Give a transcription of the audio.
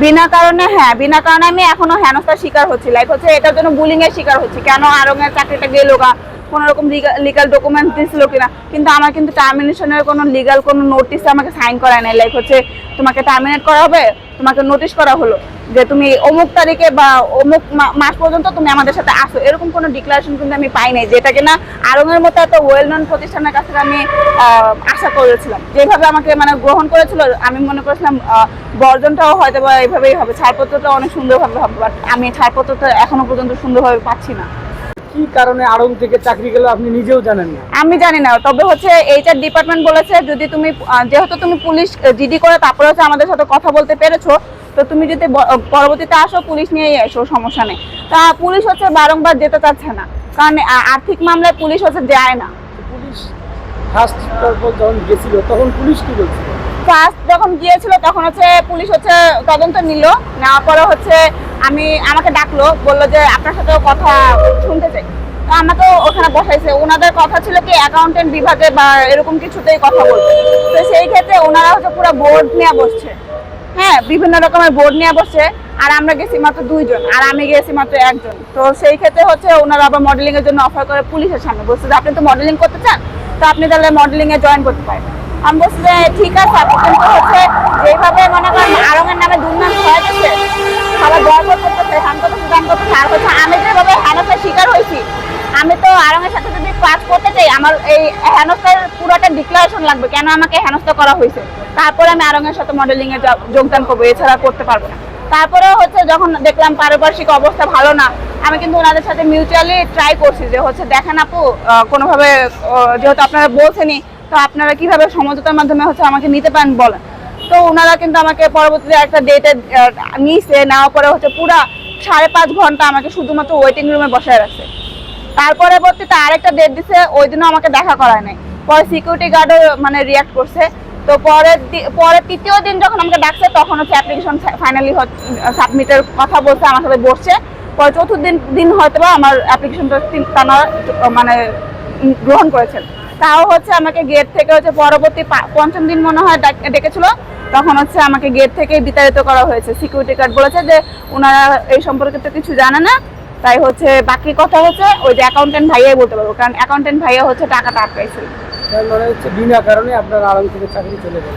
বিনা কারণে হ্যাঁ বিনা কারণে আমি এখনও হেনস্থার শিকার হচ্ছি। লাইক হচ্ছে এটার জন্য বুলিং এর শিকার হচ্ছি। কেন আরং এর চাকরিটা গেলো গা? কোনো রকম লিগাল ডকুমেন্ট দিয়েছিল কিনা? কিন্তু আমার কিন্তু টার্মিনেশনের কোনো লিগাল কোনো নোটিস আমাকে সাইন করায় নাই। লাইক হচ্ছে তোমাকে টার্মিনেট করা হবে, তোমাকে নোটিশ করা হলো। যে তুমি অমুক তারিখে বা অমুক মাস পর্যন্ত তুমি আমাদের সাথে আসো এরকম কোনো ডিক্লারেশন কিন্তু আমি পাই নাই, যেটা কিনা আরঙের মতো এত ওয়েল নন প্রতিষ্ঠানের কাছে আমি আশা করেছিলাম। যেভাবে আমাকে মানে গ্রহণ করেছিল, আমি মনে করেছিলাম বর্জনটাও হয়তো বা এইভাবেই হবে, ছাড়পত্রটা অনেক সুন্দরভাবে হবে বাট আমি ছাড়পত্রটা এখনও পর্যন্ত সুন্দরভাবে পাচ্ছি না। কি কারণে আড়ং থেকে চাকরি গেল আপনি নিজেও জানেন না? আমি জানি না তবে হচ্ছে এইচআর ডিপার্টমেন্ট বলেছে যদি তুমি যেহেতু তুমি পুলিশ জিডি করে তারপরে হচ্ছে আমাদের সাথে কথা বলতে পেরেছ তো তুমি যদি পরবর্তীতে আসো পুলিশ নিয়েই এসো সমস্যা নেই। তা পুলিশ হচ্ছে বারংবার যেতে চাচ্ছে না কারণ আর্থিক মামলায় পুলিশ হচ্ছে যায় না। পুলিশ ফার্স্ট যখন গেছিল তখন পুলিশ কি বলছিল? ফার্স্ট যখন গিয়েছিল তখন হচ্ছে পুলিশ হচ্ছে তদন্ত নিল নেওয়ার পরে হচ্ছে আমি, আমাকে ডাকলো, বলল যে আপনার সাথেও কথা শুনতে চাই। তো আমাকে ওখানে বসাইছে। ওনাদের কথা ছিল কি অ্যাকাউন্টেন্ট বিভাগে বা এরকম কিছুতেই কথা বলতে তো সেই ক্ষেত্রে ওনারা হচ্ছে পুরো বোর্ড নিয়ে বসছে। হ্যাঁ বিভিন্ন রকমের বোর্ড নিয়ে বসছে। আর আমরা গেছি মাত্র দুইজন, আর আমি গেছি মাত্র একজন। তো সেই ক্ষেত্রে হচ্ছে ওনারা আবার মডেলিং এর জন্য অফার করে পুলিশের সামনে। বলছে যে, আপনি তো মডেলিং করতে চান? তো আপনি তাহলে মডেলিং এ জয়েন করতে পারেন। আমি বলছি যে, ঠিক আছে কিন্তু হচ্ছে যেভাবে মনে করেন আরঙের নামে দুর্নাম হয়ে গেছে আমি যেভাবে হেনস্থার শিকার হয়েছি, আমি তো সাথে যদি কাজ করতে আমার এই হেনস্থার পুরোটা লাগবে কেন আমাকে হেনস্থা করা হয়েছে। তারপরে আমি আরঙের সাথে মডেলিং এ যোগদান করব, এছাড়া করতে পারব না। তারপরে হচ্ছে যখন দেখলাম পারিপার্শ্বিক অবস্থা ভালো না, আমি কিন্তু ওনাদের সাথে মিউচুয়ালি ট্রাই করছি যে হচ্ছে, দেখেন আপু কোনোভাবে যেহেতু আপনারা বলছেনই, তো আপনারা কীভাবে সমঝোতার মাধ্যমে হচ্ছে আমাকে নিতে পারেন বলেন। তো ওনারা কিন্তু আমাকে পরবর্তীতে একটা ডেটে নিয়েছে নেওয়ার পরে হচ্ছে পুরা সাড়ে পাঁচ ঘণ্টা আমাকে শুধুমাত্র ওয়েটিং রুমে বসায় রাখছে। তার পরবর্তীতে আরেকটা ডেট দিছে, ওই দিনও আমাকে দেখা করায় নাই। পরে সিকিউরিটি গার্ডও মানে রিয়াক্ট করছে। তো পরের পরের তৃতীয় দিন যখন আমাকে ডাকছে, তখন হচ্ছে অ্যাপ্লিকেশন ফাইনালি সাবমিটের কথা বলছে, আমার সাথে বসছে। পরে চতুর্থ দিন দিন হয়তো বা আমার অ্যাপ্লিকেশনটা তারা মানে গ্রহণ করেছেন। তাও হচ্ছে আমাকে গেট থেকে হচ্ছে পরবর্তী পঞ্চম দিন মনে হয় ডাক- ডেকেছিল। তখন হচ্ছে আমাকে গেট থেকে বিতাড়িত করা হয়েছে। সিকিউরিটি গার্ড বলেছে যে, ওনারা এই সম্পর্কে তো কিছু জানে না। তাই হচ্ছে বাকি কথা হচ্ছে ওই যে অ্যাকাউন্টেন্ট ভাইয়াই বলতে পারব। কারণ অ্যাকাউন্টেন্ট ভাইয়া হচ্ছে টাকাটা আটকাইছিল। তার মানে হচ্ছে বিনা কারণে আপনার আড়ং থেকে চাকরি চলে গেল।